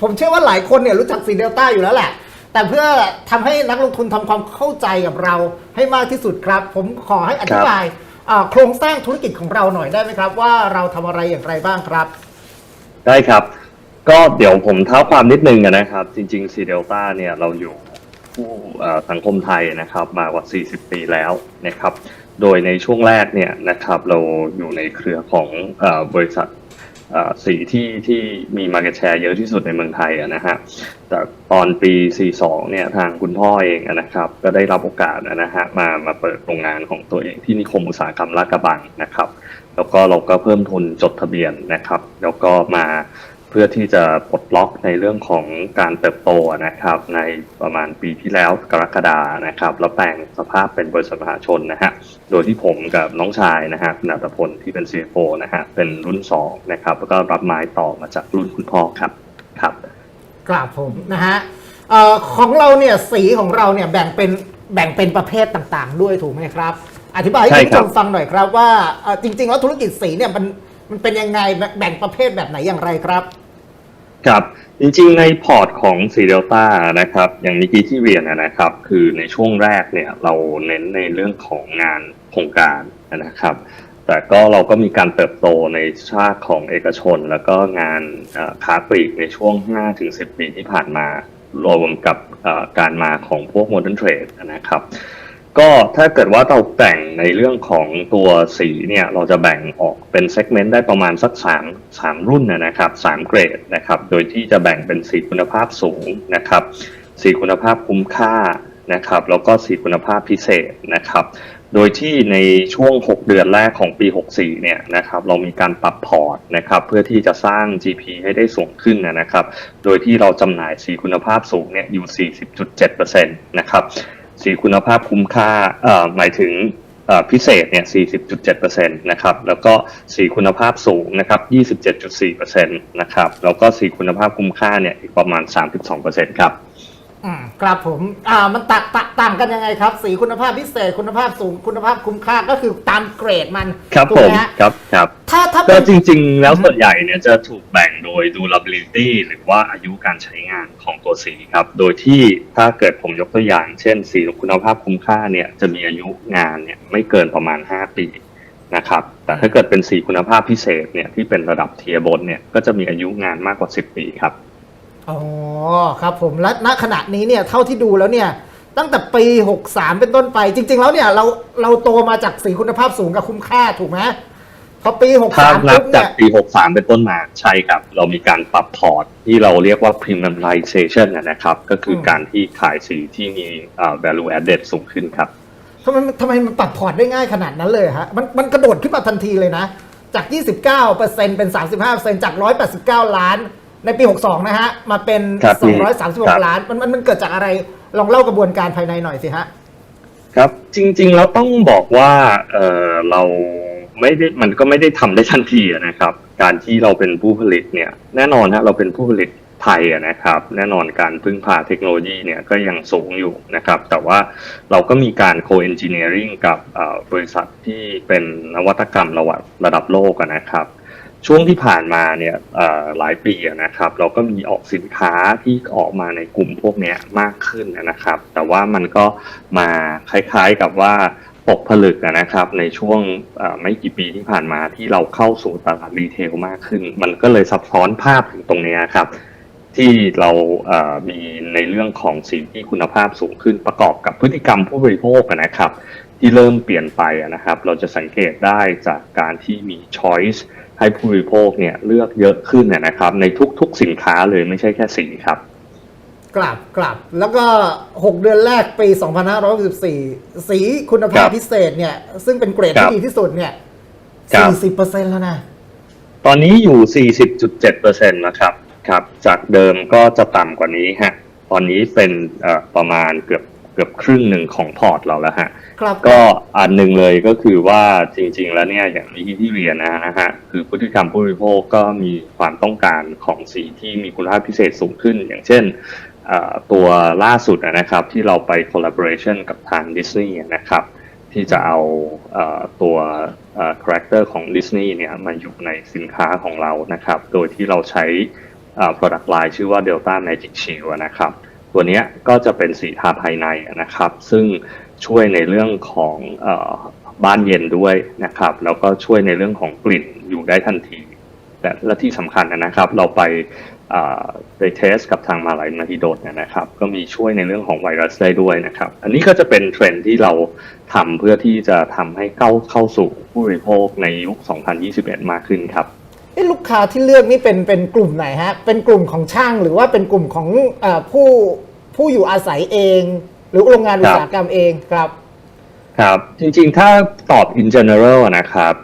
ผมเชื่อว่าหลายคนเนี่ยรู้จักสีเดลต้าอยู่แล้วแหละ แต่เพื่อทำให้นักลงทุนทำความเข้าใจกับเราให้มากที่สุดครับ ผมขอให้อธิบายโครงสร้างธุรกิจของเราหน่อยได้ไหมครับ ว่าเราทำอะไรอย่างไรบ้างครับ ได้ครับ ก็เดี๋ยวผมเท้าความนิดนึงนะครับ จริงๆซีเดลต้าเนี่ยเราอยู่ผู้สังคมไทยนะครับมากว่า 40 ปีแล้วนะครับ โดยในช่วงแรกเนี่ยนะครับเราอยู่ในเครือของอบริษัท สีที่ที่มี Market Share เยอะที่สุดในเมืองไทยะนะฮะแต่ตอนปี 42 เนี่ยทางคุณพ่อเองนะครับ ก็ได้รับโอกาสนะฮะมามาเปิดโรงงานของตัวเองที่นิคมอุตสาหกรรมลาดกระบังนะครับ แล้วก็เราก็เพิ่มทุนจดทะเบียนนะครับ แล้วก็มา เพื่อที่จะปลดล็อกในเรื่องของการเติบโตนะครับ ในประมาณปีที่แล้วกรกฎานะครับ แล้วแปลงสภาพเป็นบริษัทมหาชนนะฮะโดยที่ผมกับน้องชายนะฮะคุณอัตพลที่เป็น CFO นะฮะเป็นรุ่นสองนะครับแล้วก็รับไม้ต่อมาจากรุ่นคุณพ่อครับครับกราบผมนะฮะเอ่อของเราเนี่ยสีของเราเนี่ยแบ่งเป็นแบ่งเป็นประเภทต่างๆ ด้วยถูกไหมครับ อธิบายให้ใช่คุณผู้ครัชบมฟังหน่อยครับว่าเอ่อจริง ๆ แล้วธุรกิจสีเนี่ยมันมันเป็นยังไงแบ่งแบ่งประเภทแบบไหนอย่างไรครับ ครับจริงๆในพอร์ตของสีเดลต้านะครับ อย่างเมื่อกี้ที่เรียนนะครับ คือในช่วงแรกเนี่ยเราเน้นในเรื่องของงานโครงการนะครับ แต่ก็เราก็มีการเติบโตในชาติของเอกชน แล้วก็งานค้าปลีกในช่วง 5-10 ปีที่ผ่านมารวมกับการมาของพวก Modern Trade นะครับ ก็ถ้าเกิดว่าเราแบ่งในเรื่องของตัวสีเนี่ยเราจะแบ่งออกเป็นเซกเมนต์ได้ประมาณสัก3 3รุ่นนะนะครับ3เกรดนะครับโดยที่จะแบ่งเป็นสีคุณภาพสูงนะครับสีคุณภาพคุ้มค่านะครับแล้วก็สีคุณภาพพิเศษนะครับ โดยที่ในช่วง 6 เดือนแรกของปี 64 เนี่ยนะครับเรามีการปรับพอร์ตนะครับเพื่อที่จะสร้าง GP ให้ได้สูงขึ้นนะครับ โดยที่เราจำหน่ายสีคุณภาพสูงเนี่ยอยู่ 40.7%นะครับ สีคุณภาพคุ้มค่าหมายถึงพิเศษเนี่ย 40.7%นะครับ แล้วก็สีคุณภาพสูงนะครับ 27.4%นะครับ แล้วก็สีคุณภาพคุ้มค่าเนี่ยอีกประมาณ 32%ครับ อืมครับผมอ่ามันต่างต่างต่างกันยังไงครับ สีคุณภาพพิเศษคุณภาพสูงคุณภาพคุ้มค่าก็คือตามเกรดมันครับถูกผไหมฮะครับครับ ถ้าถ้าก็เป็นจริง ๆ แล้วส่วนใหญ่เนี่ยจะถูกแบ่งโดย durability หรือว่าอายุการใช้งานของตัวสีครับ โดยที่ถ้าเกิดผมยกตัวอย่าง เช่น สีคุณภาพคุ้มค่าเนี่ยจะมีอายุงานเนี่ยไม่เกินประมาณ 5 ปีนะครับ แต่ถ้าเกิดเป็นสีคุณภาพพิเศษเนี่ยที่เป็นระดับเทียบนเนี่ยก็จะมีอายุงานมากกว่า 10 ปีครับ อ๋อครับผมและณขณะนี้เนี่ยเท่าที่ดูแล้วเนี่ยตั้งแต่ปี 63 เป็นต้นไป จริง ๆ แล้วเนี่ยเราเราโตมาจากสีคุณภาพสูงกับคุ้มค่าถูกไหมพอปีถ้า63นับปุ๊บจาเนี่กยปี 63 เป็นต้นมาใช่ครับ เรามีการปรับพอร์ตที่เราเรียกว่า premiumization นะครับ ก็คือการที่ขายสีที่มีเอ่อ value added สูงขึ้นครับ ทำไมทำไมมันปรับพอร์ตได้ง่ายขนาดนั้นเลยฮะมันมันกระโดดขึ้นมาทันทีเลยนะ จาก 29%เป็น 35%จาก 189 ล้าน ในปี 62 นะฮะ มาเป็น ครับครับ 236 ล้านมันมันมันเกิดจากอะไร ลองเล่ากระบวนการภายในหน่อยสิฮะ ครับจริงๆแล้วต้องบอกว่าเออเราไม่ได้มันก็ไม่ได้ทำได้ทันทีอะนะครับ การที่เราเป็นผู้ผลิตเนี่ยแน่นอนฮะเราเป็นผู้ผลิตไทยอะนะครับ แน่นอนการพึ่งพาเทคโนโลยีเนี่ยก็ยังสูงอยู่นะครับ แต่ว่าเราก็มีการ co-engineering กับเอ่อบริษัทที่เป็นนวัตกรรมระดับระดับโลกอะนะครับ ช่วงที่ผ่านมาเนี่ยหลายปีนะครับ เราก็มีออกสินค้าที่ออกมาในกลุ่มพวกนี้มากขึ้นนะครับ แต่ว่ามันก็มาคล้ายๆกับว่าตกผลึกนะครับ ในช่วงไม่กี่ปีที่ผ่านมาที่เราเข้าสู่ตลาดรีเทลมากขึ้น มันก็เลยซับซ้อนภาพถึงตรงนี้ครับ ที่เรามีในเรื่องของสิ่งที่คุณภาพสูงขึ้นประกอบกับพฤติกรรมผู้บริโภคนะครับ ที่เริ่มเปลี่ยนไปนะครับ เราจะสังเกตได้จากการที่มี choice ให้ผู้บริโภคเนี่ยเลือกเยอะขึ้นอะนะครับ ในทุกๆสินค้าเลยไม่ใช่แค่สีครับกลับกลับแล้วก็ 6 เดือนแรกปี 2564 สีคุณภาพครับพิเศษเนี่ย ซึ่งเป็นเกรดครัที่บดีที่สุดเนี่ยครับ40%แล้วนะ ตอนนี้อยู่ 40.7%นะครับครับ จากเดิมก็จะต่ำกว่านี้ฮะ ตอนนี้เป็นเอ่อประมาณเกือบเกือบครึ่งหนึ่งของพอร์ตเราแล้วฮะครับก็อันหนึ่งเลยก็คือว่าจริง ๆ แล้วเนี่ยอย่างที่ที่เรียนนะฮะคือพฤติกรรมผู้บริโภคก็มีความต้องการของสีที่มีคุณภาพพิเศษสูงขึ้น อย่างเช่นเอ่อตัวล่าสุดนะครับที่เราไป collaboration กับทางดิสนีย์นะครับที่จะเอาเอ่อตัวคาแรคเตอร์ของดิสนีย์เนี่ยมาอยู่ในสินค้าของเรานะครับ โดยที่เราใช้อ่า product line ชื่อว่า Delta Magic Shield อะนะครับ ตัวนี้ก็จะเป็นสีทาภายในนะครับ ซึ่งช่วยในเรื่องของอบ้านเย็นด้วยนะครับแล้วก็ช่วยในเรื่องของกลิ่นอยู่ได้ทันทีแต่และที่สำคัญนะครับ เราไปไปเทสกับทางมาลายมาฮิโดดเนี่ยนะครับ ก็มีช่วยในเรื่องของไวรัสได้ด้วยนะครับ อันนี้ก็จะเป็นเทรนที่เราทำเพื่อที่จะทำให้เข้าเข้าสู่ผู้บริโภคในยุค 2021 มากขึ้นครับ เอ๊ะลูกค้าที่เลือกนี่เป็นเป็นกลุ่มไหนฮะ เป็นกลุ่มของช่างหรือว่าเป็นกลุ่มของเออผู้ผู้อยู่อาศัยเอง หรือโรงงานอุตสาหกรรมเองครับ ครับ จริงๆ ถ้าตอบ in general นะครับ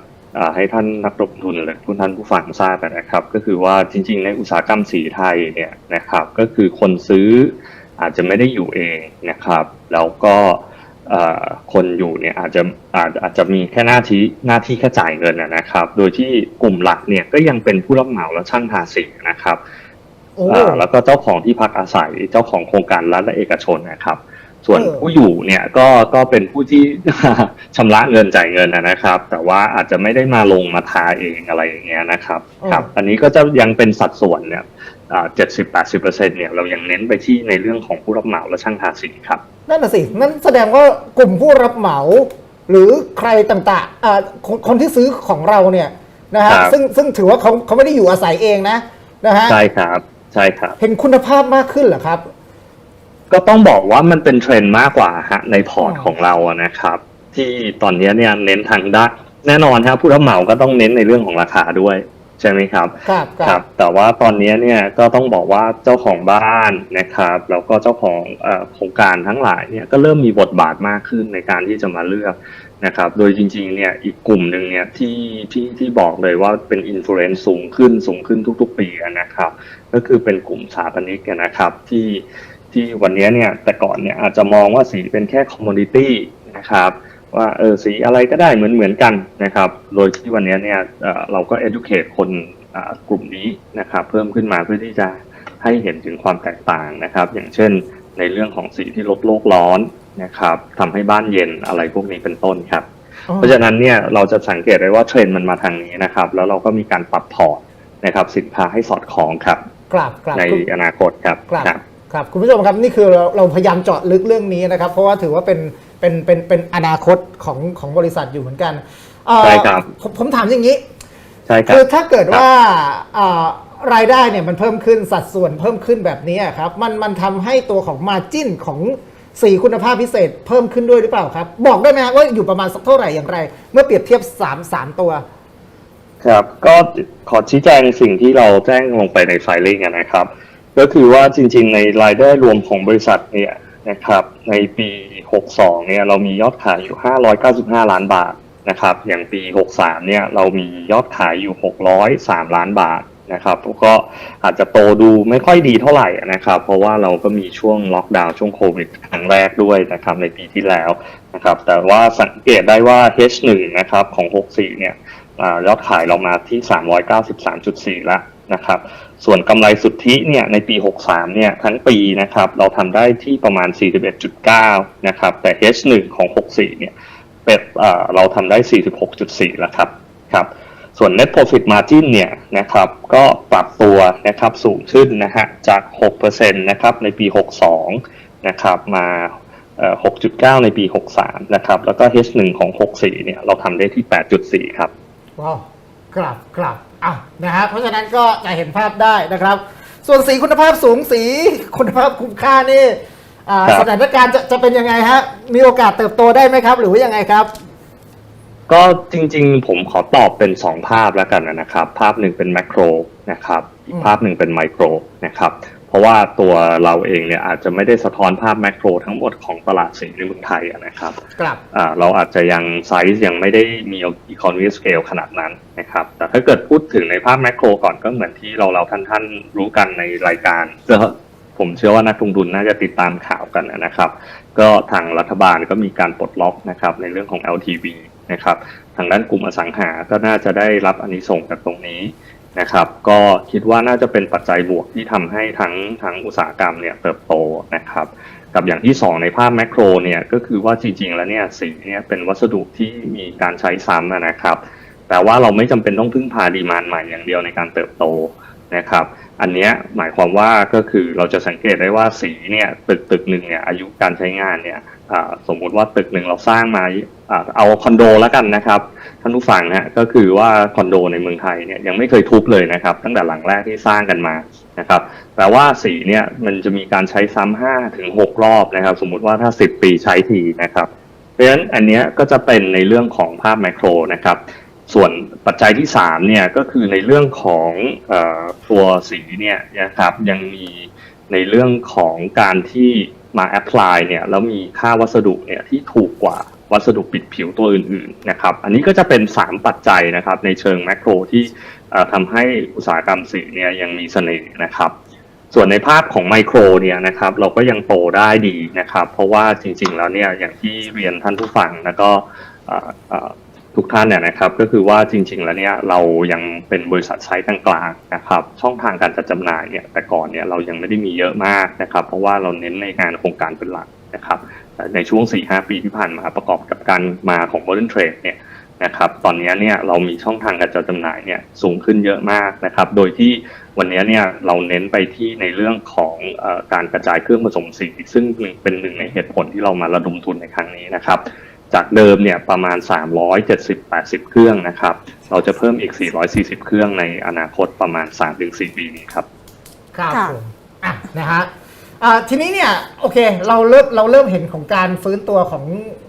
ให้ท่านนักลงทุนหรือทุกท่านผู้ฟังทราบนะครับ ก็คือว่าจริง ๆ ในอุตสาหกรรมสีไทยเนี่ยนะครับ ก็คือคนซื้ออาจจะไม่ได้อยู่เองนะครับ แล้วก็เคนอยู่เนี่ยอาจจะอาจอาจจะมีแค่หน้าที่หน้าที่แค่จ่ายเงินนะนะครับ โดยที่กลุ่มหลักเนี่ยก็ยังเป็นผู้รับเหมาและช่างทาสีนะครับโอ้อ่าแล้วก็เจ้าของที่พักอาศัยเจ้าของโครงการรัฐและเอกชนนะครับ ส่วนเออผู้อยู่เนี่ยก็ก็เป็นผู้ที่ชำระเงินจ่ายเงินนะนะครับ แต่ว่าอาจจะไม่ได้มาลงมาทาเองอะไรอย่างเงี้ยนะครับ ครับ อันนี้ก็จะยังเป็นสัดส่วนเนี่ย เจ็ดสิบแปดสิบเปอร์เซ็นเนี่ยเรายังเน้นไปที่ในเรื่องของผู้รับเหมาและช่างทาสีครับ นั่นน่ะสิ นั่นแสดงว่ากลุ่มผู้รับเหมา หรือใครต่างๆอ่าคนคนที่ซื้อของเราเนี่ยนะฮะครับซึ่งซึ่งถือว่าเขาเขาไม่ได้อยู่อาศัยเองนะนะฮะใช่ครับใช่ครับ เห็นคุณภาพมากขึ้นเหรอครับ ก็ต้องบอกว่ามันเป็นเทรนด์มากกว่าฮะในพอร์ตอ๋อของเราอะนะครับ ที่ตอนนี้เนี่ยเน้นทางด้านแน่นอนครับผู้รับเหมาก็ต้องเน้นในเรื่องของราคาด้วย ใช่ไหมครับครับคครัรับบแต่ว่าตอนนี้เนี่ยก็ต้องบอกว่าเจ้าของบ้านนะครับแล้วก็เจ้าของเอ่อโครงการทั้งหลายเนี่ยก็เริ่มมีบทบาทมากขึ้นในการที่จะมาเลือกนะครับ โดยจริงๆเนี่ยอีกกลุ่มหนึ่งเนี่ยที่ที่ที่บอกเลยว่าเป็นอินฟลูเอนซ์สูงขึ้นสูงขึ้นทุกๆปีอะนะครับ ก็คือเป็นกลุ่มสถาปนิกอะนะครับที่ที่วันนี้เนี่ยแต่ก่อนเนี่ยอาจจะมองว่าสีเป็นแค่คอมมูนิตี้นะครับ ว่าเออสีอะไรก็ได้เหมือนเหมือนกันนะครับ โดยที่วันนี้เนี่ยเอ่อเราก็ educate คนอ่ากลุ่มนี้นะครับเพิ่มขึ้นมาเพื่อที่จะให้เห็นถึงความแตกต่างนะครับ อย่างเช่นในเรื่องของสีที่ลดโลกร้อนนะครับทำให้บ้านเย็นอะไรพวกนี้เป็นต้นครับ เพราะฉะนั้นเนี่ยเราจะสังเกตได้ว่าเทรนด์มันมาทางนี้นะครับ แล้วเราก็มีการปรับพอร์ตนะครับสินค้าให้สอดคล้องครับกราบกราบในคุณอนาคตครับครับครับครับคุณผู้ชมครับนี่คือเราเราพยายามเจาะลึกเรื่องนี้นะครับ เพราะว่าถือว่าเป็น เป็นเป็นเป็นอนาคตของของบริษัทอยู่เหมือนกันเอ่อใช่ครับผมผมถามอย่างนี้ใช่ครัคืบอถ้าเกิดว่าเอ่อรายได้เนี่ยมันเพิ่มขึ้นสัดส่วนเพิ่มขึ้นแบบนี้อะครับ มันมันทำให้ตัวของมาจิ้นของสีคุณภาพพิเศษเพิ่มขึ้นด้วยหรือเปล่าครับ บอกได้ไหมฮะว่าอยู่ประมาณสักเท่าไหร่อย่างไร เมื่อเปรียบเทียบ3 3ตัว ครับ ก็ขอชี้แจงสิ่งที่เราแจ้งลงไปในไฟลิ่งนะครับ ก็คือว่าจริง ๆ ในรายได้รวมของบริษัทเนี่ย นะครับ ในปี 62 เนี่ยเรามียอดขายอยู่ 595 ล้านบาทนะครับ อย่างปี 63 เนี่ยเรามียอดขายอยู่ 603 ล้านบาทนะครับก็อาจจะโตดูไม่ค่อยดีเท่าไหร่นะครับ เพราะว่าเราก็มีช่วงล็อกดาวน์ช่วงโควิดครั้งแรกด้วยนะครับในปีที่แล้วนะครับ แต่ว่าสังเกตได้ว่า H1 นะครับของ 64 เนี่ยอยอดขายเรามาที่ 393.4 แล้วนะครับ ส่วนกำไรสุทธิเนี่ยในปี 63 เนี่ยทั้งปีนะครับเราทำได้ที่ประมาณ 41.9 นะครับ แต่ H1 ของ 64 เนี่ยเป็นอ่าเราทำได้ 46.4 แล้วครับครับส่วน net profit margin เนี่ยนะครับก็ปรับตัวนะครับสูงขึ้นนะฮะจาก 6%นะครับในปี 62 นะครับมา6.9 ในปี 63 นะครับ แล้วก็ H1 ของ 64 เนี่ย เราทำได้ที่ 8.4 ครับ ว้าว กลับกลับ อะนะฮะเพราะฉะนั้นก็จะเห็นภาพได้นะครับ ส่วนสีคุณภาพสูงสีคุณภาพคุ้มค่านี่อ่าครับ สถานการณ์จะจะเป็นยังไงฮะมีโอกาสเติบโตได้ไหมครับ หรือว่ายังไงครับ ก็จริงๆ ผมขอตอบเป็น 2 ภาพแล้วกันนะครับ ภาพหนึ่งเป็นแมกโรนะครับอีกภาพหนึ่งเป็นไมโครนะครับเพ ราะว่าตัวเราเองเนี่ยอาจจะไม่ได้สะท้อนภาพแมกโรทั้งหมดของตลาดสีในเมืองไทยอะนะครับกลับอ่าเราอาจจะยังไซส์ยังไม่ได้มีอีคอนวีสเกลขนาดนั้นนะครับ แต่ถ้าเกิดพูดถึงในภาพแมกโรก่อนก็เหมือนที่เราเราท่านท่านๆรู้กันในรายการก็ผมเชื่อว่านักลงทุนน่าจะติดตามข่าวกันนะครับ ก็ทางรัฐบาลก็มีการปลดล็อกนะครับในเรื่องของ LTV นะครับ ทางด้านกลุ่มอสังหา ก็น่าจะได้รับอานิสงส์จากตรงนี้ นะครับ ก็คิดว่าน่าจะเป็นปัจจัยบวกที่ทำให้ทั้งทั้งอุตสาหกรรมเนี่ยเติบโตนะครับ กับอย่างที่สองในภาพแมกโรเนี่ยก็คือว่าจริง ๆ แล้วเนี่ยสีเนี่ยเป็นวัสดุที่มีการใช้ซ้ำนะครับ แต่ว่าเราไม่จำเป็นต้องพึ่งพาดีมานใหม่อย่างเดียวในการเติบโตนะครับ อันนี้หมายความว่าก็คือเราจะสังเกตได้ว่าสีเนี่ยตึกตึกหนึ่งเนี่ยอายุการใช้งานเนี่ย สมมุติว่าตึกหนึ่งเราสร้างมาอเอาคอนโดแล้วกันนะครับท่านผู้ฟังนะก็คือว่าคอนโดในเมืองไทยเนี่ยยังไม่เคยทุบเลยนะครับ ตั้งแต่หลังแรกที่สร้างกันมานะครับแปลว่าสีเนี่ยมันจะมีการใช้ซ้ำห้าถึงหกรอบนะครับ สมมุติว่าถ้าสิบปีใช้ทีนะครับเพราะฉะนั้นอันเนี้ยก็จะเป็นในเรื่องของภาพแมกโรนะครับส่วนปัจจัยที่สามเนี่ยก็คือในเรื่องของอตัวสีเนี่ยนะครับยังมีในเรื่องของการที่ มาแอพพลายเนี่ยแล้วมีค่าวัสดุเนี่ยที่ถูกกว่าวัสดุปิดผิวตัวอื่นๆนะครับ อันนี้ก็จะเป็น 3 ปัจจัยนะครับในเชิงแมกโรที่ทำให้อุตสาหกรรมสีเนี่ยยังมีเสน่ห์นะครับ ส่วนในภาพของไมโครเนี่ยนะครับเราก็ยังโตได้ดีนะครับ เพราะว่าจริงๆแล้วเนี่ยอย่างที่เรียนท่านผู้ฟังแล้วก็ ทุกท่านเนี่ยนะครับก็คือว่าจริง ๆ แล้วเนี่ยเรายังเป็นบริษัทไซต์กลางๆนะครับช่องทางการจัดจำหน่ายเนี่ยแต่ก่อนเนี่ยเรายังไม่ได้มีเยอะมากนะครับ เพราะว่าเราเน้นในงานโครงการเป็นหลักนะครับในช่วง 4-5 ปีที่ผ่านมาประกอบกับการมาของ Modern Trade เนี่ยนะครับตอนนี้เนี่ยเรามีช่องทางการจัดจำหน่ายเนี่ยสูงขึ้นเยอะมากนะครับโดยที่วันนี้เนี่ยเราเน้นไปที่ในเรื่องของอการกระจายเครื่องผสมสีซึ่งเป็นหนึ่งในเหตุผลที่เรามาระดมทุนในครั้งนี้นะครับ จากเดิมเนี่ยประมาณ 370-80 เครื่องนะครับ เราจะเพิ่มอีก 440 เครื่องในอนาคตประมาณ 3-4 ปีนี้ครับ ครับค่ะ ผมอะนะฮะอ่าทีนี้เนี่ยโอเคเราเริ่มเราเริ่มเห็นของการฟื้นตัวของ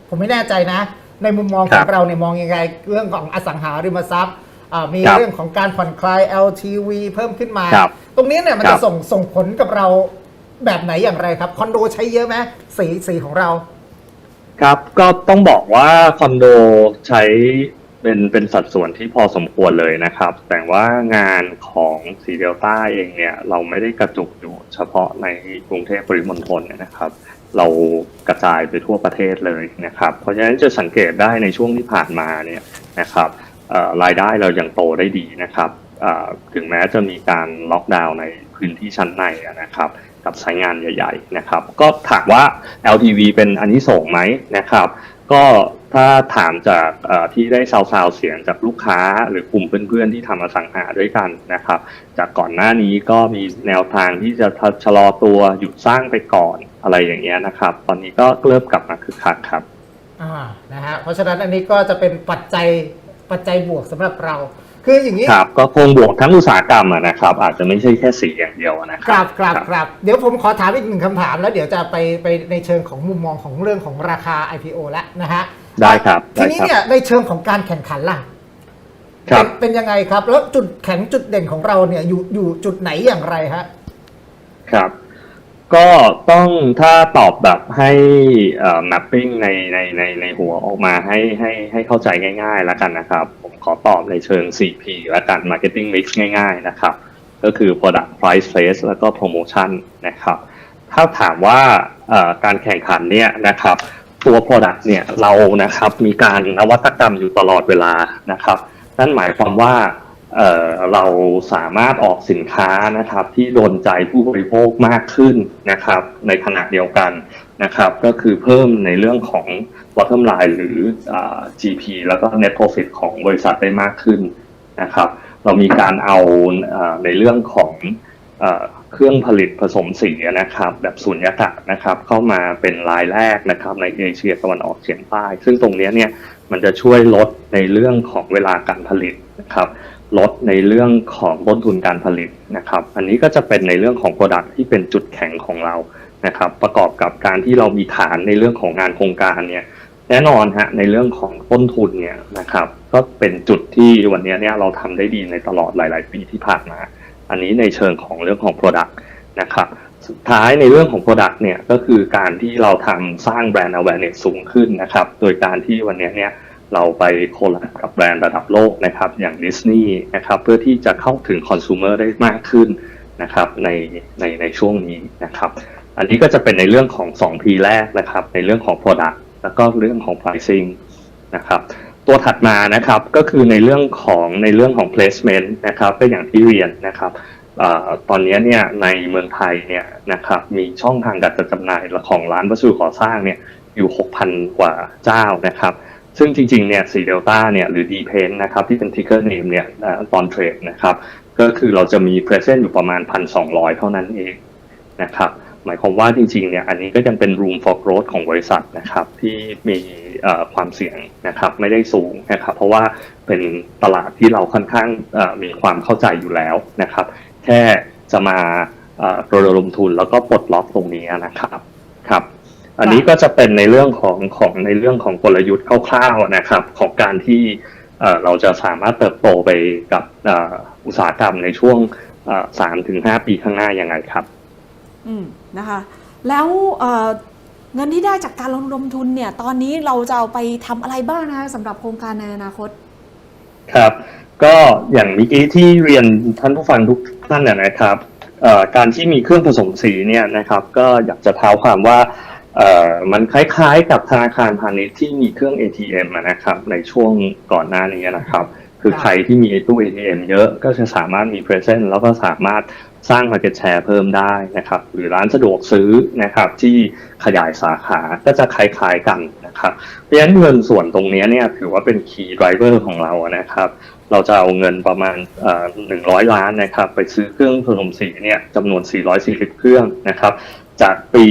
ผมไม่แน่ใจนะ ในมุมมองขครัองบเราเนี่ยมองยังไงเรื่องของอสังหาริมทรัพย์อ่ามีครับเรื่องของการผ่อนคลาย LTV เพิ่มขึ้นมา ครับตรงนี้เนี่ยมันครัจะบ ส่งส่งผลกับเราแบบไหนอย่างไรครับ คอนโดใช้เยอะไหมสีสีของเรา ครับก็ต้องบอกว่าคอนโดใช้เป็นเป็นสัดส่วนที่พอสมควรเลยนะครับ แต่ว่างานของสีเดลต้าเองเนี่ย เราไม่ได้กระจุกอยู่เฉพาะในกรุงเทพปริมณฑลนะครับ เรากระจายไปทั่วประเทศเลยนะครับ เพราะฉะนั้นจะสังเกตได้ในช่วงที่ผ่านมาเนี่ยนะครับรายได้เรายังโตได้ดีนะครับถึงแม้จะมีการล็อกดาวน์ในพื้นที่ชั้นในนะครับ กับสายงานใหญ่ๆนะครับ ก็ถามว่า LTV เป็นอันนี้ส่งไหมนะครับ ก็ถ้าถามจากที่ได้ซาวซาวเสียงจากลูกค้าหรือกลุ่มเพื่อนๆที่ทำอสังหาด้วยกันนะครับ จากก่อนหน้านี้ก็มีแนวทางที่จะชะลอตัวหยุดสร้างไปก่อนอะไรอย่างเงี้ยนะครับ ตอนนี้ก็เริ่มกลับมาคึกคักครับอ่านะฮะเพราะฉะนั้นอันนี้ก็จะเป็นปัจจัยปัจจัยบวกสำหรับเรา คืออย่างนี้ครับก็คงบวกทั้งอุตสาหกรรมอะนะครับ อาจจะไม่ใช่แค่สีอย่างเดียวนะคครัรับครับครับเดี๋ยวผมขอถามอีกหนึ่งคำถาม แล้วเดี๋ยวจะไปไปในเชิงของมุมมองของเรื่องของราคา IPO แล้วนะฮะได้ครับทีนี้ได้ครับเนี่ยในเชิงของการแข่งขันล่ะครับเป็นเป็นยังไงครับ แล้วจุดแข็งจุดเด่นของเราเนี่ยอยู่อยู่จุดไหนอย่างไรฮะครับ ก็ต้องถ้าตอบแบบให้เอ่อ mapping ในในในในหัวออกมาให้ให้ให้เข้าใจง่ายๆแล้วกันนะครับ ผมขอตอบในเชิง 4P แล้วกัน marketing mix ง่าย ๆ นะครับ ก็คือ product price place แล้วก็ promotion นะครับ ถ้าถามว่าการแข่งขันเนี่ยนะครับ ตัว product เนี่ยเรานะครับมีการนวัตกรรมอยู่ตลอดเวลานะครับ นั่นหมายความว่า เเราสามารถออกสินค้านะครับ ที่โดนใจผู้บริโภคมากขึ้นนะครับ ในขณะเดียวกันนะครับ ก็คือเพิ่มในเรื่องของ bottom line หรืออ GP แล้วก็ net profit ของบริษัทได้มากขึ้นนะครับ เรามีการเอาอในเรื่องของเอ่อเครื่องผลิตผสมสีนะครับ แบบสุญญากาศนะครับ เข้ามาเป็นรายแรกนะครับ ในเอเชียตะวันออกเฉียงใต้ ซึ่งตรงนี้เนี่ยมันจะช่วยลดในเรื่องของเวลาการผลิตนะครับ ลดในเรื่องของต้นทุนการผลิตนะครับ อันนี้ก็จะเป็นในเรื่องของ Product ที่เป็นจุดแข็งของเรานะครับ ประกอบกับการที่เรามีฐานในเรื่องของงานโครงการเนี่ยแน่นอนฮะในเรื่องของต้นทุนเนี่ยนะครับก็เป็นจุดที่วันนี้เนี่ยเราทำได้ดีในตลอดหลาย ๆ ปีที่ผ่านมา อันนี้ในเชิงของเรื่องของ Product นะครับสุดท้ายในเรื่องของ Product เนี่ยก็คือการที่เราทำสร้างแบรนด์ awareness สูงขึ้นนะครับ โดยการที่วันนี้เนี่ย เราไปโคลาบกับแบรนด์ระดับโลกนะครับ อย่างดิสนีย์นะครับเพื่อที่จะเข้าถึงคอน sumer ได้มากขึ้นนะครับในในในช่วงนี้นะครับ อันนี้ก็จะเป็นในเรื่องของ 2P แรกนะครับ ในเรื่องของ Product แล้วก็เรื่องของ pricing นะครับ ตัวถัดมานะครับก็คือในเรื่องของในเรื่องของ placement นะครับก็อย่างที่เรียนนะครับอตอนนี้เนี่ยในเมืองไทยเนี่ยนะครับมีช่องทางการจัดจำหน่ายของร้านวัสดุก่อสร้างเนี่ยอยู่ 6,000 กว่าเจ้านะครับ ซึ่งจริงๆเนี่ยสีเดลต้าเนี่ยหรือ d p e n นะครับที่เป็น ticker name เนี่ยตอนเทรดนะครับก็คือเราจะมี present อยู่ประมาณ 1,200 เท่านั้นเองนะครับหมายความว่าจริงๆเนี่ยอันนี้ก็ยังเป็น room for growth ของบริษัทนะครับที่มีความเสี่ยงนะครับไม่ได้สูงนะครับเพราะว่าเป็นตลาดที่เราค่อนข้างมีความเข้าใจอยู่แล้วนะครับแค่จะมาเอ่อระดมทุนแล้วก็ปลดล็อกตรงนี้นะครับครับ อันนี้ก็จะเป็นในเรื่องของของในเรื่องของกลยุทธ์คร่าวๆนะครับ ของการที่เอ่อเราจะสามารถเติบโตไปกับเอ่ออุตสาหกรรมในช่วงสามถึงห้าปีข้างหน้ายังไงครับ อืมนะคะ แล้วเอ่อเงินที่ได้จากการลงลงทุนเนี่ย ตอนนี้เราจะเอาไปทำอะไรบ้างนะคะสำหรับโครงการในอนาคต ครับ ก็อย่างเมื่อกี้ที่เรียนท่านผู้ฟังทุกท่านนะนะครับเอ่อการที่มีเครื่องผสมสีเนี่ยนะครับ ก็อยากจะเท้าความว่า เอ่อมันคล้ายๆ กับธนาคารพาณิชย์ที่มีเครื่อง ATM อะนะครับ ในช่วงก่อนหน้านี้นะครับ คือใครที่มีตู้ ATM เยอะก็จะสามารถมี present แล้วก็สามารถสร้าง market share เพิ่มได้นะครับ หรือร้านสะดวกซื้อนะครับที่ขยายสาขาก็จะคล้ายๆกันนะครับ เพราะฉะนั้นเงินส่วนตรงนี้เนี่ยถือว่าเป็น key driver ของเรานะครับ เราจะเอาเงินประมาณหนึ่งร้อยล้านนะครับ ไปซื้อเครื่องผสมสีเนี่ยจำนวน 440 เครื่องนะครับ จากปี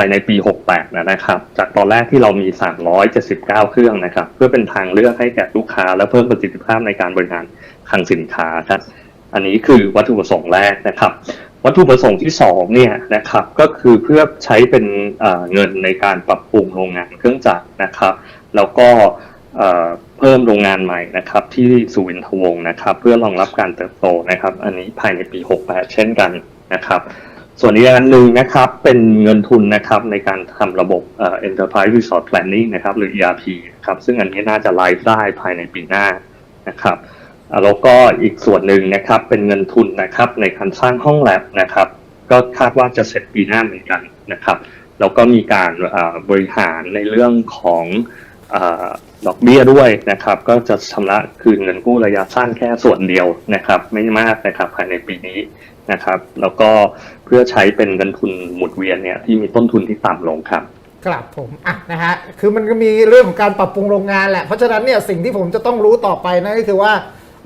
ายในปี 68 นะครับ จากตอนแรกที่เรามี 379 เครื่องนะครับ เพื่อเป็นทางเลือกให้แก่ลูกค้า และเพิ่มประสิทธิภาพในการบริหารคลังสินค้าครับ อันนี้คือวัตถุประสงค์แรกนะครับ วัตถุประสงค์ที่สองเนี่ยนะครับ ก็คือเพื่อใช้เป็นเงินในการปรับปรุงโรงงานเครื่องจักรนะครับ แล้วก็เพิ่มโรงงานใหม่นะครับ ที่สุวินทวงศ์นะครับ เพื่อรองรับการเติบโตนะครับ อันนี้ภายในปี 68 เช่นกันนะครับ ส่วนอีกอันหนึ่งนะครับเป็นเงินทุนนะครับในการทำระบบเอ่อ enterprise resource planning นะครับหรือ ERP นะครับซึ่งอันนี้น่าจะไลฟ์ได้ภายในปีหน้านะครับแล้วก็อีกส่วนหนึ่งนะครับเป็นเงินทุนนะครับในการสร้างห้องแลบนะครับก็คาดว่าจะเสร็จปีหน้าเหมือนกันนะครับแล้วก็มีการบริหารในเรื่องของอดอกเบี้ยด้วยนะครับ ก็จะชำระคืนเงินกู้ระยะสั้นแค่ส่วนเดียวนะครับ ไม่มากนะครับภายในปีนี้ นะครับ แล้วก็เพื่อใช้เป็นเงินทุนหมุนเวียนเนี่ยที่มีต้นทุนที่ต่ำลงครับครับผมอะนะฮะคือมันก็มีเรื่องของการปรับปรุงโรงงานแหละเพราะฉะนั้นเนี่ยสิ่งที่ผมจะต้องรู้ต่อไปนั่นก็คือว่า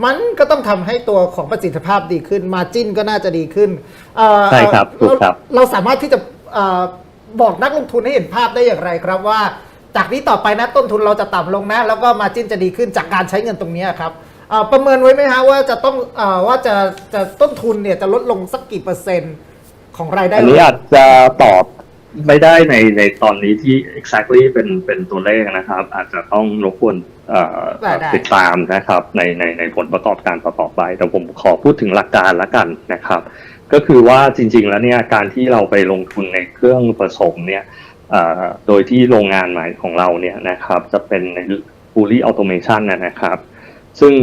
มันก็ต้องทำให้ตัวของประสิทธิภาพดีขึ้นมาจิ้นก็น่าจะดีขึ้นเอ่อใช่ครับถูกครับเาเราสามารถที่จะเอ่อบอกนักลงทุนให้เห็นภาพได้อย่างไรครับว่า จากนี้ต่อไปนะต้นทุนเราจะต่ำลงนะ แล้วก็มาจิ้นจะดีขึ้นจากการใช้เงินตรงเนี้ยครับเอ่อประเมินไว้ไหมฮะว่าจะต้องเอ่อว่าจะจะต้นทุนเนี่ยจะลดลงสักกี่เปอร์เซ็นต์ของรายได้อันนี้อาจจะตอบไม่ได้ในในตอนนี้ที่ exactly เป็นเป็นตัวเลขนะครับ อาจจะต้องรบกวนเอ่อได้ได้ติดตามนะครับ ในในในผลประกอบการต่อๆไป แต่ผมขอพูดถึงหลักการละกันนะครับ ก็คือว่าจริง ๆ แล้วเนี่ยการที่เราไปลงทุนในเครื่องผสมเนี่ยเอ่อโดยที่โรงงานใหม่ของเราเนี่ยนะครับ จะเป็นใน fully automation นะนะครับ ซึ่ง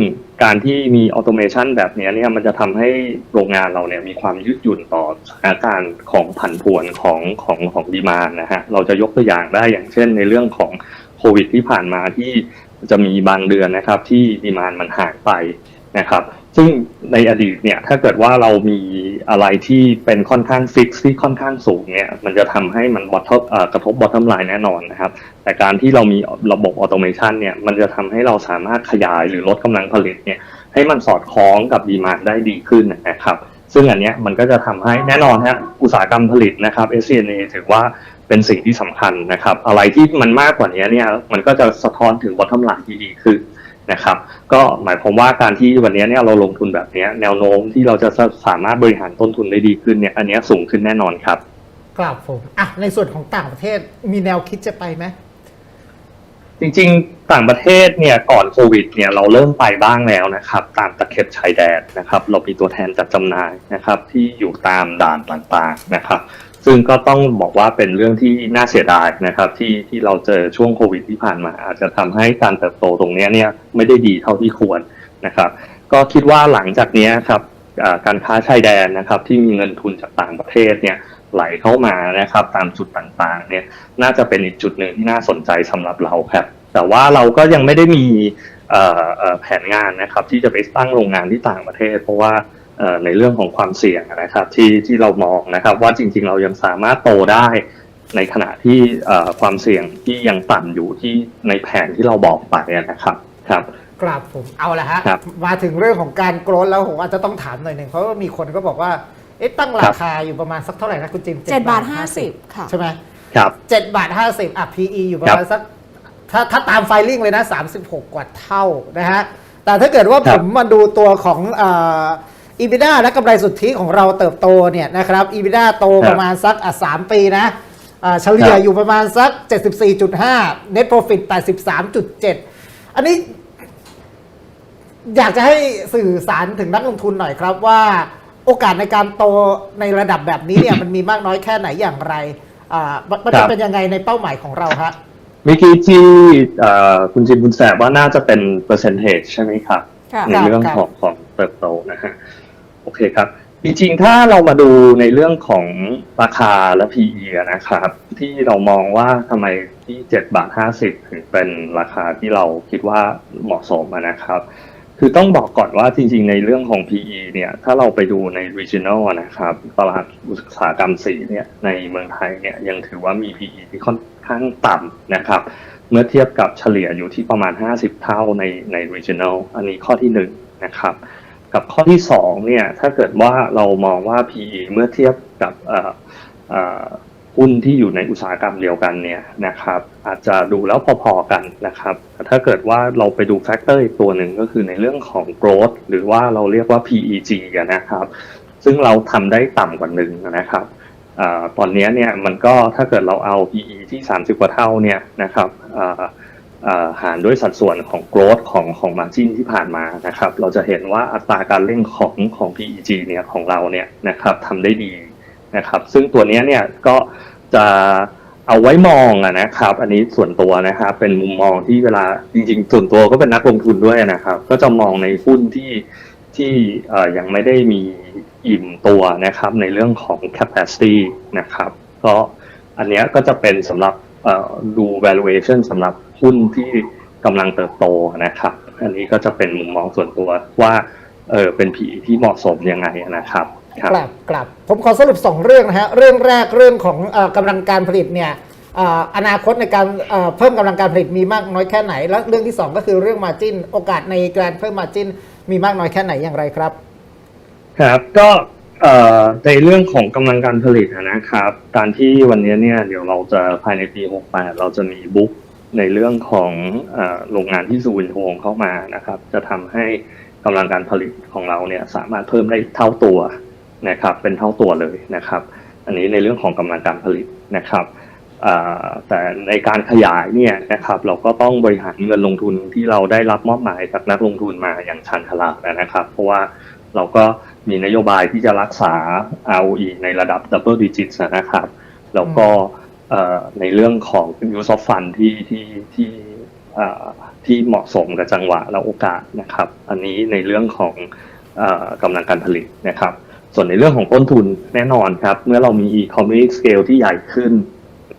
การที่มีออโตเมชันแบบนี้เนี่ยมันจะทำให้โรงงานเราเนี่ยมีความยืดหยุ่นต่อสถานการณ์ของผันผวนของของของดีมานนะฮะเราจะยกตัวอย่างได้อย่างเช่นในเรื่องของโควิดที่ผ่านมาที่จะมีบางเดือนนะครับที่ดีมานมันห่างไปนะครับซึ่งในอดีตเนี่ย ถ้าเกิดว่าเรามีอะไรที่เป็นค่อนข้างฟิกที่ค่อนข้างสูงเนี่ย มันจะทำให้มันบอทกระทบบอททอมไลน์แน่นอนนะครับ แต่การที่เรามีระบบออโตเมชันเนี่ย มันจะทำให้เราสามารถขยายหรือลดกำลังผลิตเนี่ย ให้มันสอดคล้องกับดีมานได้ดีขึ้นนะครับ ซึ่งอันเนี้ยมันก็จะทำให้แน่นอนฮะอุตสาหกรรมผลิตนะครับ SCNA ถือว่าเป็นสิ่งที่สำคัญนะครับ อะไรที่มันมากกว่านี้เนี่ย มันก็จะสะท้อนถึงบอททอมไลน์ที่ดีขึ้น นะครับ ก็หมายความว่าการที่วันนี้เนี่ยเราลงทุนแบบเนี้ยแนวโน้มที่เราจะสามารถบริหารต้นทุนได้ดีขึ้นเนี่ยอันเนี้ยสูงขึ้นแน่นอนครับครับผมอะในส่วนของต่างประเทศมีแนวคิดจะไปไหมจริงๆ ต่างประเทศเนี่ยก่อนโควิดเนี่ยเราเริ่มไปบ้างแล้วนะครับ ตามตะเข็บชายแดนนะครับ เรามีตัวแทนจัดจำหน่ายนะครับ ที่อยู่ตามด่านต่างๆนะครับ ซึ่งก็ต้องบอกว่าเป็นเรื่องที่น่าเสียดายนะครับ ที่ที่เราเจอช่วงโควิดที่ผ่านมา อาจจะทำให้การเติบโตตรงนี้เนี่ยไม่ได้ดีเท่าที่ควรนะครับ ก็คิดว่าหลังจากนี้ครับการค้าชายแดนนะครับที่มีเงินทุนจากต่างประเทศเนี่ยไหลเข้ามานะครับตามจุดต่างๆเนี่ยน่าจะเป็นอีกจุดหนึ่งที่น่าสนใจสำหรับเราครับ แต่ว่าเราก็ยังไม่ได้มีแผนงานนะครับที่จะไปตั้งโรงงานที่ต่างประเทศ เพราะว่า ในเรื่องของความเสี่ยงนะครับที่ที่เรามองนะครับ ว่าจริง ๆ เรายังสามารถโตได้ในขณะที่เอ่อความเสี่ยงที่ยังต่ำอยู่ที่ในแผนที่เราบอกไปนะครับครับครับผมเอาละฮะครับมาถึงเรื่องของการโกรธแล้วผมอาจจะต้องถามหน่อยหนึ่งเพราะว่ามีคนก็บอกว่าเอ๊ะตั้งราคาอยู่ประมาณสักเท่าไหร่นะคุณจิมเจ็ดบาทห้าสิบค่ะใช่ไหมครับเจ็ดบาทห้าสิบอะ PE อยู่ประมาณสักถ้าถ้าตามไฟลิ่งเลยนะ36กว่าเท่านะฮะแต่ถ้าเกิดว่าครัผบมมาดูตัวของ อีบิดาและกำไรสุทธิของเราเติบโตเนี่ยนะครับอีบิดาโตประมาณสักอะสามปีนะอ่าเฉลี่ยอยู่ประมาณสัก 74.5 Net Profit 83.7 อันนี้อยากจะให้สื่อสารถึงนักลงทุนหน่อยครับว่าโอกาสในการโตในระดับแบบนี้เนี่ยมันมีมากน้อยแค่ไหนอย่างไรอ่ามันมันครัจะบเป็นยังไงในเป้าหมายของเราฮะเมื่อกี้ที่เอ่อคุณจิมคุณแสบว่าน่าจะเป็นเปอร์เซนเทจใช่ไหมครับค่ะในเรื่องครับของของเติบโตนะฮะโอเคครับ จริงๆ ถ้าเรามาดูในเรื่องของราคาและ PE อนะครับ ที่เรามองว่าทำไมที่7บาท50 ถึงเป็นราคาที่เราคิดว่าเหมาะสมนะครับ คือต้องบอกก่อนว่าจริงๆ ในเรื่องของ PE เนี่ย ถ้าเราไปดูใน regional นะครับ ตลาดอุตสาหกรรมสีเนี่ย ในเมืองไทยเนี่ยยังถือว่ามี PE ที่ค่อนข้างต่ำนะครับเมื่อเทียบกับเฉลี่ยอยู่ที่ประมาณ 50 เท่าในใน regional อันนี้ข้อที่หนึ่งนะครับ กับข้อที่สองเนี่ยถ้าเกิดว่าเรามองว่า PE เมื่อเทียบกับอ่อเอ่อหุ้นที่อยู่ในอุตสาหกรรมเดียวกันเนี่ยนะครับอาจจะดูแล้วพอๆกันนะครับแต่ถ้าเกิดว่าเราไปดูแฟกเตอร์อีกตัวหนึ่งก็คือในเรื่องของ growth หรือว่าเราเรียกว่า PEG นะครับ ซึ่งเราทำได้ต่ำกว่าหนึ่งนะครับอาตอนนี้เนี่ยมันก็ถ้าเกิดเราเอา PE ที่ 30 กว่าเท่าเนี่ยนะครับอ่า หารด้วยสัดส่วนของ growth ของของ margin ที่ผ่านมานะครับ เราจะเห็นว่าอัตราการเร่งของของ PEG เนี่ยของเราเนี่ยนะครับทำได้ดีนะครับ ซึ่งตัวนี้เนี่ยก็จะเอาไว้มองนะครับ อันนี้ส่วนตัวนะครับ เป็นมุมมองที่เวลาจริง ๆ ส่วนตัวก็เป็นนักลงทุนด้วยนะครับ ก็จะมองในหุ้นที่ที่ยังไม่ได้มีอิ่มตัวนะครับในเรื่องของ capacity นะครับ ก็อันนี้ก็จะเป็นสำหรับดู valuation สำหรับ หุ้นที่กำลังเติบโตนะครับ อันนี้ก็จะเป็นมุมมองส่วนตัวว่าเออเป็น PE ที่เหมาะสมยังไงนะครับครับกลับกลับผมขอสรุป 2 เรื่องนะฮะเรื่องแรกเรื่องของเออกำลังการผลิตเนี่ยเอ่ออนาคตในการเอ่อเพิ่มกำลังการผลิตมีมากน้อยแค่ไหน แล้วเรื่องที่ 2 ก็คือเรื่องมาจินโอกาสในการเพิ่มมาจินมีมากน้อยแค่ไหนอย่างไรครับ ครับก็เอ่อในเรื่องของกำลังการผลิตอะนะครับ การที่วันนี้เนี่ยเดี๋ยวเราจะภายในปี 68 เราจะมีบุ๊ก ในเรื่องของโรงงานที่ซูนโฮงเข้ามานะครับ จะทำให้กำลังการผลิตของเราเนี่ยสามารถเพิ่มได้เท่าตัวนะครับ เป็นเท่าตัวเลยนะครับ อันนี้ในเรื่องของกำลังการผลิตนะครับแต่ในการขยายเนี่ยนะครับเราก็ต้องบริหารเงินลงทุนที่เราได้รับมอบหมายจากนักลงทุนมาอย่างชันฉลาดนะครับ เพราะว่าเราก็มีนโยบายที่จะรักษา ROE ในระดับ double digits นะครับ แล้วก็ ในเรื่องของ use of fund ที่ที่ที่ที่เหมาะสมกับจังหวะและโอกาสนะครับ อันนี้ในเรื่องของกำลังการผลิตนะครับ ส่วนในเรื่องของต้นทุนแน่นอนครับ เมื่อเรามี economy scale ที่ใหญ่ขึ้น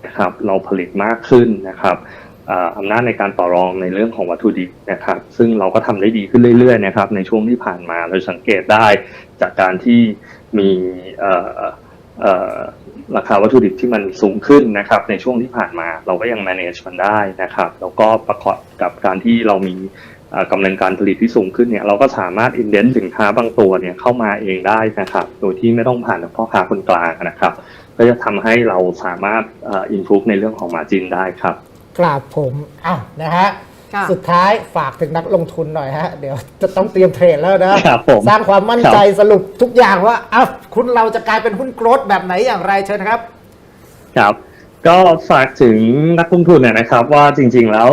นะครับ เราผลิตมากขึ้นนะครับอำนาจในการต่อรองในเรื่องของวัตถุดิบนะครับ ซึ่งเราก็ทำได้ดีขึ้นเรื่อยๆนะครับ ในช่วงที่ผ่านมาเราสังเกตได้จากการที่มี ราคาวัตถุดิบที่มันสูงขึ้นนะครับในช่วงที่ผ่านมาเราก็ยัง manage มันได้นะครับแล้วก็ประกอบกับการที่เรามีกำลังการผลิตที่สูงขึ้นเนี่ยเราก็สามารถอินเดนสินค้าบางตัวเนี่ยเข้ามาเองได้นะครับโดยที่ไม่ต้องผ่านพ่อค้าคนกลางนะครับก็จะทำให้เราสามารถเอ่อินฟูในเรื่องของมาจินได้ครับกราบผมอ้าวนะฮะ สุดท้ายฝากถึงนักลงทุนหน่อยฮะ เดี๋ยวจะต้องเตรียมเทรดแล้วนะครับผมสร้างความมั่นใจสรุปทุกอย่างว่าอ้าวคุณเราจะกลายเป็นหุ้นโกรดแบบไหนอย่างไรเชิญนะครับ ครับ ก็ฝากถึงนักลงทุนเนี่ยนะครับ ว่าจริง ๆแล้ว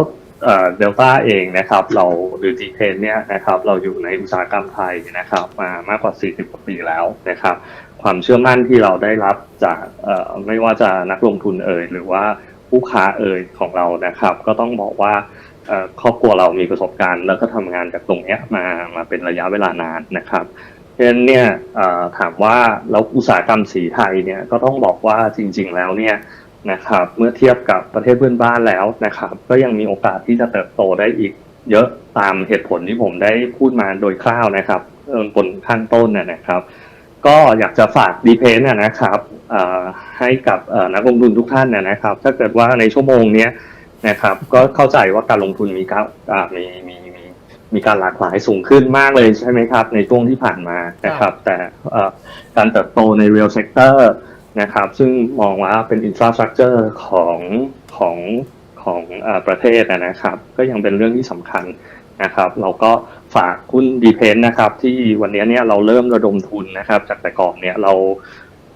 เดลต้าเองนะครับ เราหรือ g ีเเนี่ยนะครับ เราอยู่ในอุตสาหกรรมไทยนะครับ มามากกว่า 40กว่าปีแล้วนะครับ ความเชื่อมั่นที่เราได้รับจากเอ่อไม่ว่าจะนักลงทุนเอ่ยหรือว่าผู้ค้าเอ่ยของเรานะครับ ก็ต้องบอกว่าเอ่อ ครอบครัวเรามีประสบการณ์ แล้วก็ทำงานจากตรงนี้มามาเป็นระยะเวลานานนะครับเพราะฉะนั้นเนี่ยถามว่าแล้วอุตสาหกรรมสีไทยเนี่ยก็ต้องบอกว่าจริง ๆ แล้วเนี่ยนะครับเมื่อเทียบกับประเทศเพื่อนบ้านแล้วนะครับ ก็ยังมีโอกาสที่จะเติบโตได้อีกเยอะตามเหตุผลที่ผมได้พูดมาโดยคร่าวนะครับบนข้างต้นนะนะครับ ก็อยากจะฝากดีเพนนะครับให้กับนักลงทุนทุกท่านนะนะครับ ถ้าเกิดว่าในชั่วโมงเนี้ย นะครับ ก็เข้าใจว่าการลงทุนมีการอ่ามีมีมีมีการหลากหลายสูงขึ้นมากเลยใช่ไหมครับ ในช่วงที่ผ่านมานะครับ แต่เอ่อการเติบโตใน real sector นะครับ ซึ่งมองว่าเป็น infrastructure ของของของเออประเทศอะนะครับ ก็ยังเป็นเรื่องที่สำคัญนะครับ เราก็ฝากหุ้นดีเพนนะครับ ที่วันนี้เนี่ยเราเริ่มระดมทุนนะครับ จากแต่ก่อนเนี่ยเรา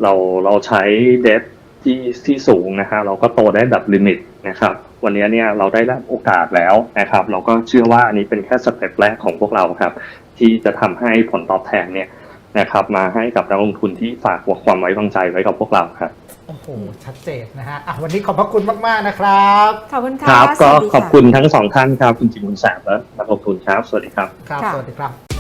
เราเราใช้เดฟที่ที่สูงนะฮะเราก็โตได้แบบลิมิตนะครับ วันนี้เนี่ยเราได้รับโอกาสแล้วนะครับ เราก็เชื่อว่าอันนี้เป็นแค่สเต็ปแรกของพวกเราครับ ที่จะทำให้ผลตอบแทนเนี่ยนะครับ มาให้กับนักลงทุนที่ฝากความไว้วางใจไว้กับพวกเราครับโอ้โห ชัดเจนนะฮะอะวันนี้ขอบพระคุณมาก ๆ นะครับ ขอบคุณคค่ะรับสก็วัสดีขอบคุณทั้งสองท่านครับ คุณจริงคุณแสบและนักลงทุนครับ สวัสดีครับ ครับค่ะสวัสดีครับ